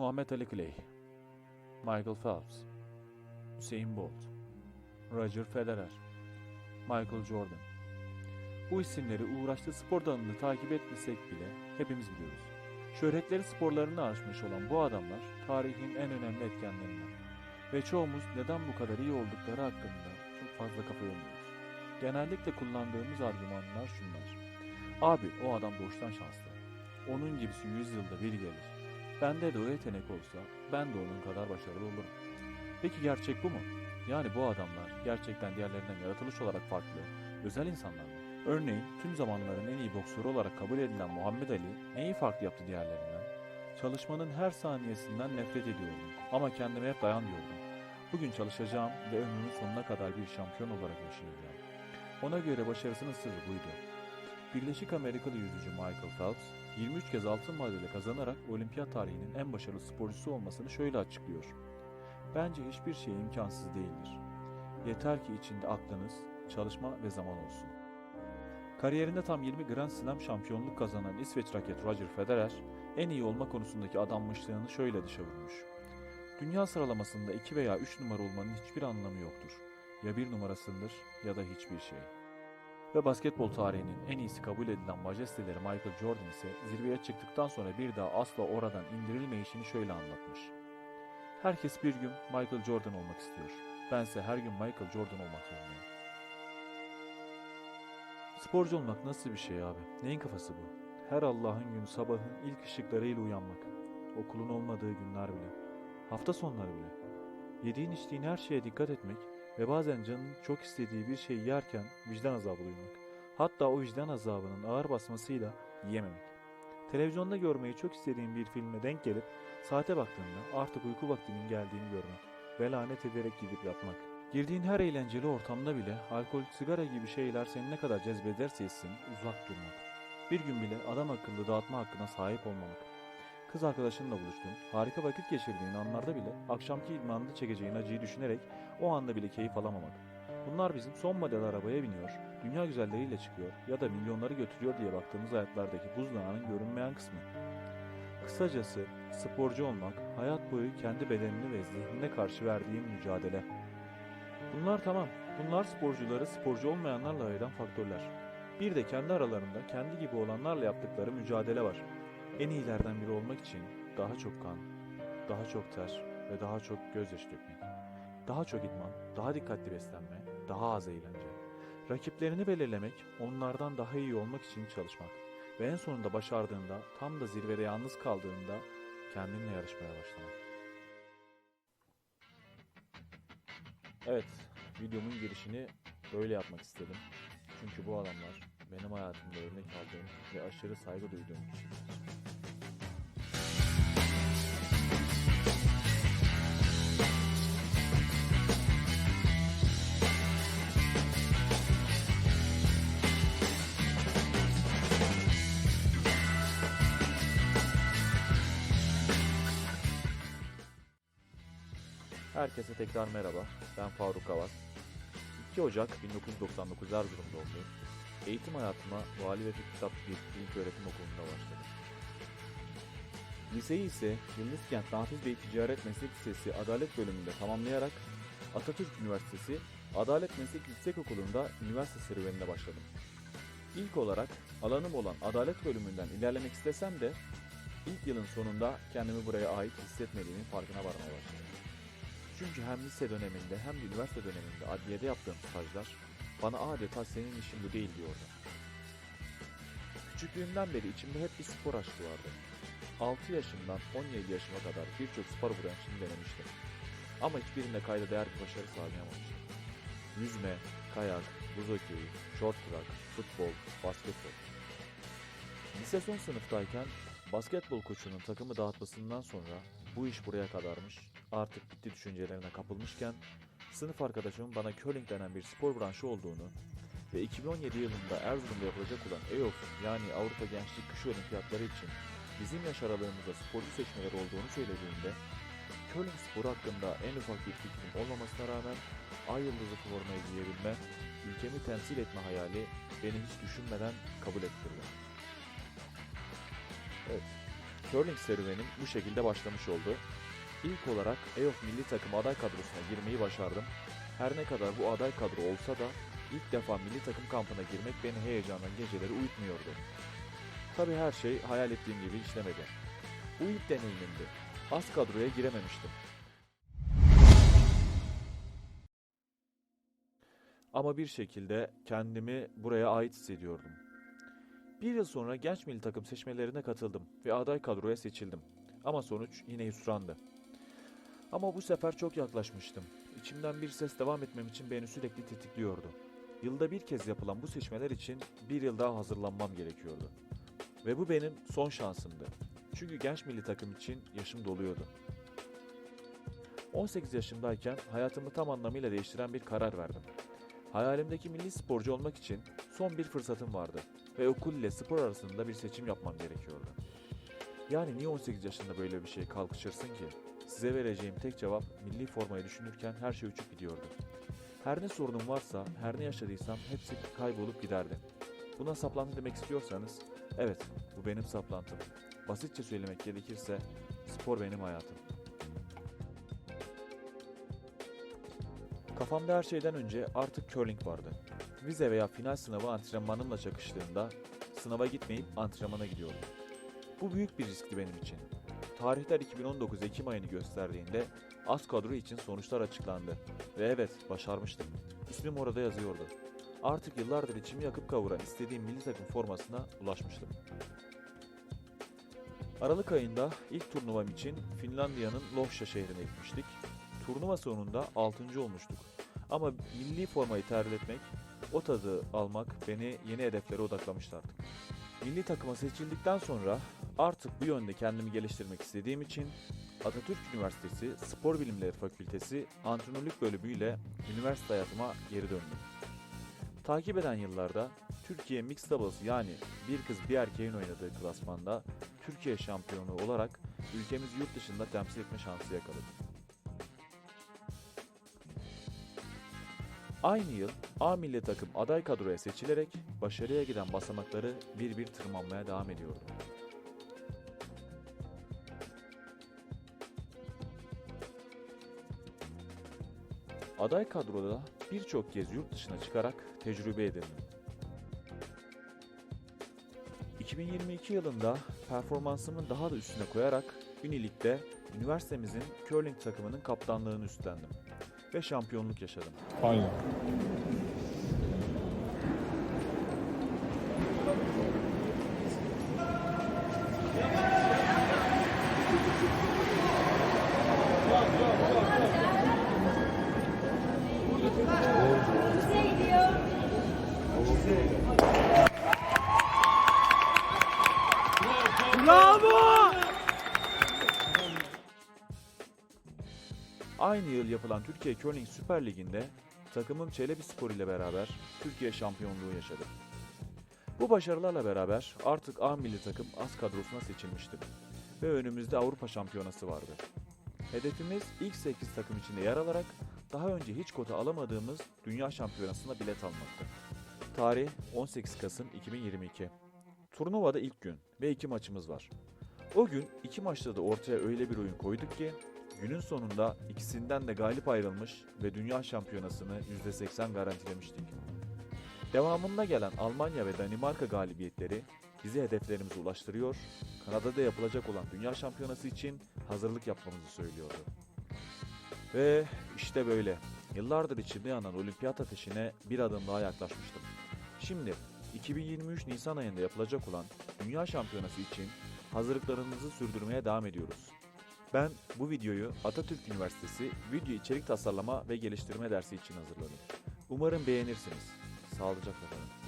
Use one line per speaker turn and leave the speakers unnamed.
Muhammed Ali Clay, Michael Phelps, Usain Bolt, Roger Federer, Michael Jordan. Bu isimleri uğraştığı spor dalını takip etmesek bile hepimiz biliyoruz. Şöhretleri sporlarını aşmış olan bu adamlar tarihin en önemli etkenlerinden. Ve çoğumuz neden bu kadar iyi oldukları hakkında çok fazla kafa yormuyoruz. Genellikle kullandığımız argümanlar şunlar. Abi o adam doğuştan şanslı. Onun gibisi 100 yılda bir gelir. Bende de o yetenek olsa ben de onun kadar başarılı olurum. Peki gerçek bu mu? Yani bu adamlar gerçekten diğerlerinden yaratılış olarak farklı, özel insanlar mı? Örneğin tüm zamanların en iyi boksörü olarak kabul edilen Muhammed Ali neyi farklı yaptı diğerlerinden? Çalışmanın her saniyesinden nefret ediyordum ama kendime hep dayan diyordum. Bugün çalışacağım ve ömrümün sonuna kadar bir şampiyon olarak yaşayacağım. Ona göre başarısının sırrı buydu. Birleşik Amerikalı yüzücü Michael Phelps, 23 kez altın madalya kazanarak olimpiyat tarihinin en başarılı sporcusu olmasını şöyle açıklıyor. Bence hiçbir şey imkansız değildir. Yeter ki içinde aklınız, çalışma ve zaman olsun. Kariyerinde tam 20 Grand Slam şampiyonluk kazanan İsveç raket Roger Federer, en iyi olma konusundaki adanmışlığını şöyle dışa vurmuş. Dünya sıralamasında 2 veya 3 numara olmanın hiçbir anlamı yoktur. Ya bir numarasındır ya da hiçbir şey. Ve basketbol tarihinin en iyisi kabul edilen majesteleri Michael Jordan ise zirveye çıktıktan sonra bir daha asla oradan indirilmeyişini şöyle anlatmış. Herkes bir gün Michael Jordan olmak istiyor. Bense her gün Michael Jordan olmak zorundayım. Sporcu olmak nasıl bir şey abi? Neyin kafası bu? Her Allah'ın günü sabahın ilk ışıklarıyla uyanmak. Okulun olmadığı günler bile. Hafta sonları bile. Yediğin içtiğin her şeye dikkat etmek ve bazen canın çok istediği bir şey yerken vicdan azabı duymak. Hatta o vicdan azabının ağır basmasıyla yiyememek. Televizyonda görmeyi çok istediğin bir filme denk gelip saate baktığında artık uyku vaktinin geldiğini görmek ve lanet ederek gidip yatmak. Girdiğin her eğlenceli ortamda bile alkol, sigara gibi şeyler seni ne kadar cezbederse etsin uzak durmak. Bir gün bile adam akıllı dağıtma hakkına sahip olmamak. Kız arkadaşınla buluştun, harika vakit geçirdiğin anlarda bile akşamki idmanında çekeceğin acıyı düşünerek o anda bile keyif alamamak. Bunlar bizim son model arabaya biniyor, dünya güzelleriyle çıkıyor ya da milyonları götürüyor diye baktığımız hayatlardaki buzdağının görünmeyen kısmı. Kısacası sporcu olmak hayat boyu kendi bedenine ve zihnine karşı verdiğin mücadele. Bunlar tamam. Bunlar sporcuları sporcu olmayanlarla ayıran faktörler. Bir de kendi aralarında kendi gibi olanlarla yaptıkları mücadele var. En iyilerden biri olmak için daha çok kan, daha çok ter ve daha çok gözyaşı dökmek. Daha çok idman, daha dikkatli beslenme, daha az eğlence. Rakiplerini belirlemek, onlardan daha iyi olmak için çalışmak. Ve en sonunda başardığında, tam da zirvede yalnız kaldığında kendinle yarışmaya başlamak. Evet, videomun girişini böyle yapmak istedim. Çünkü bu adamlar benim hayatımda örnek aldığım ve aşırı saygı duyduğum kişiler. Herkese tekrar merhaba. Ben Faruk Avaz. 2 Ocak 1999 Erzurum doğumluyum. Eğitim hayatıma Vali ve Fikri Kitap bir ilk öğretim okulunda başladım. Liseyi ise Yıldızkent Nafiz Bey Ticaret Meslek Lisesi Adalet bölümünde tamamlayarak Atatürk Üniversitesi Adalet Meslek Yüksekokulu'nda üniversite serüvenine başladım. İlk olarak alanım olan Adalet bölümünden ilerlemek istesem de ilk yılın sonunda kendimi buraya ait hissetmediğimin farkına varmaya başladım. Çünkü hem lise döneminde hem de üniversite döneminde adliyede yaptığım stajlar bana adeta senin işin bu değil diyordu. Küçüklüğümden beri içimde hep bir spor aşkı vardı. 6 yaşından 17 yaşıma kadar birçok spor branşını denemiştim. Ama hiçbirinde kayda değer bir başarı sağlayamamıştım. Yüzme, kayak, buz hokeyi, short track, futbol, basketbol. Lise son sınıftayken basketbol koçunun takımı dağıtmasından sonra bu iş buraya kadarmış, artık bitti düşüncelerine kapılmışken sınıf arkadaşımın bana curling denen bir spor branşı olduğunu ve 2017 yılında Erzurum'da yapılacak olan EOF yani Avrupa Gençlik Kış Olimpiyatları için bizim yaş aralığımızda sporcu seçmeleri olduğunu söylediğinde curling sporu hakkında en ufak bir fikrim olmamasına rağmen ay yıldızı formayı giyebilme, ülkemi temsil etme hayali beni hiç düşünmeden kabul ettirdi. Evet, curling serüvenim bu şekilde başlamış oldu. İlk olarak EOF milli takım aday kadrosuna girmeyi başardım. Her ne kadar bu aday kadro olsa da ilk defa milli takım kampına girmek beni heyecandan geceleri uyutmuyordu. Tabi her şey hayal ettiğim gibi işlemedi. Bu ilk deneyimimdi. Az kadroya girememiştim. Ama bir şekilde kendimi buraya ait hissediyordum. Bir yıl sonra genç milli takım seçmelerine katıldım ve aday kadroya seçildim. Ama sonuç yine hüsrandı. Ama bu sefer çok yaklaşmıştım. İçimden bir ses devam etmem için beni sürekli tetikliyordu. Yılda bir kez yapılan bu seçmeler için bir yıl daha hazırlanmam gerekiyordu. Ve bu benim son şansımdı. Çünkü genç milli takım için yaşım doluyordu. 18 yaşımdayken hayatımı tam anlamıyla değiştiren bir karar verdim. Hayalimdeki milli sporcu olmak için son bir fırsatım vardı ve okul ile spor arasında bir seçim yapmam gerekiyordu. Yani niye 18 yaşında böyle bir şeye kalkışırsın ki? Size vereceğim tek cevap milli formayı düşünürken her şey uçup gidiyordu. Her ne sorunum varsa, her ne yaşadıysam hepsi kaybolup giderdi. Buna saplantı demek istiyorsanız, evet bu benim saplantım. Basitçe söylemek gerekirse spor benim hayatım. Kafamda her şeyden önce artık curling vardı. Vize veya final sınavı antrenmanımla çakıştığında sınava gitmeyip antrenmana gidiyordum. Bu büyük bir riskti benim için. Tarihler 2019 Ekim ayını gösterdiğinde az kadro için sonuçlar açıklandı. Ve evet başarmıştım. İsmim orada yazıyordu. Artık yıllardır içimi yakıp kavuran istediğim milli takım formasına ulaşmıştım. Aralık ayında ilk turnuvam için Finlandiya'nın Lohja şehrine gitmiştik. Turnuva sonunda 6. olmuştuk. Ama milli formayı tercih etmek, o tadı almak beni yeni hedeflere odaklamıştı artık. Milli takıma seçildikten sonra artık bu yönde kendimi geliştirmek istediğim için Atatürk Üniversitesi Spor Bilimleri Fakültesi antrenörlük bölümüyle üniversite hayatıma geri döndüm. Takip eden yıllarda Türkiye Mixed Doubles yani bir kız bir erkeğin oynadığı klasmanda Türkiye şampiyonu olarak ülkemizi yurt dışında temsil etme şansı yakaladım. Aynı yıl A milli takım aday kadroya seçilerek başarıya giden basamakları bir bir tırmanmaya devam ediyordum. Aday kadroda birçok kez yurt dışına çıkarak tecrübe edindim. 2022 yılında performansımın daha da üstüne koyarak Unilik'te üniversitemizin curling takımının kaptanlığını üstlendim ve şampiyonluk yaşadım.
Aynen.
Aynı yıl yapılan Türkiye Curling Süper Ligi'nde takımım Çelebi Spor ile beraber Türkiye şampiyonluğu yaşadı. Bu başarılarla beraber artık A milli takım az kadrosuna seçilmiştim ve önümüzde Avrupa Şampiyonası vardı. Hedefimiz ilk 8 takım içinde yer alarak daha önce hiç kota alamadığımız Dünya Şampiyonası'na bilet almaktı. Tarih 18 Kasım 2022. Turnuvada ilk gün ve iki maçımız var. O gün iki maçta da ortaya öyle bir oyun koyduk ki günün sonunda ikisinden de galip ayrılmış ve dünya şampiyonasını %80 garantilemiştik. Devamında gelen Almanya ve Danimarka galibiyetleri bizi hedeflerimize ulaştırıyor, Kanada'da yapılacak olan dünya şampiyonası için hazırlık yapmamızı söylüyordu. Ve işte böyle. Yıllardır içimde yanan olimpiyat ateşine bir adım daha yaklaşmıştım. Şimdi 2023 Nisan ayında yapılacak olan Dünya Şampiyonası için hazırlıklarımızı sürdürmeye devam ediyoruz. Ben bu videoyu Atatürk Üniversitesi Video İçerik Tasarlama ve Geliştirme dersi için hazırladım. Umarım beğenirsiniz. Sağlıcakla kalın.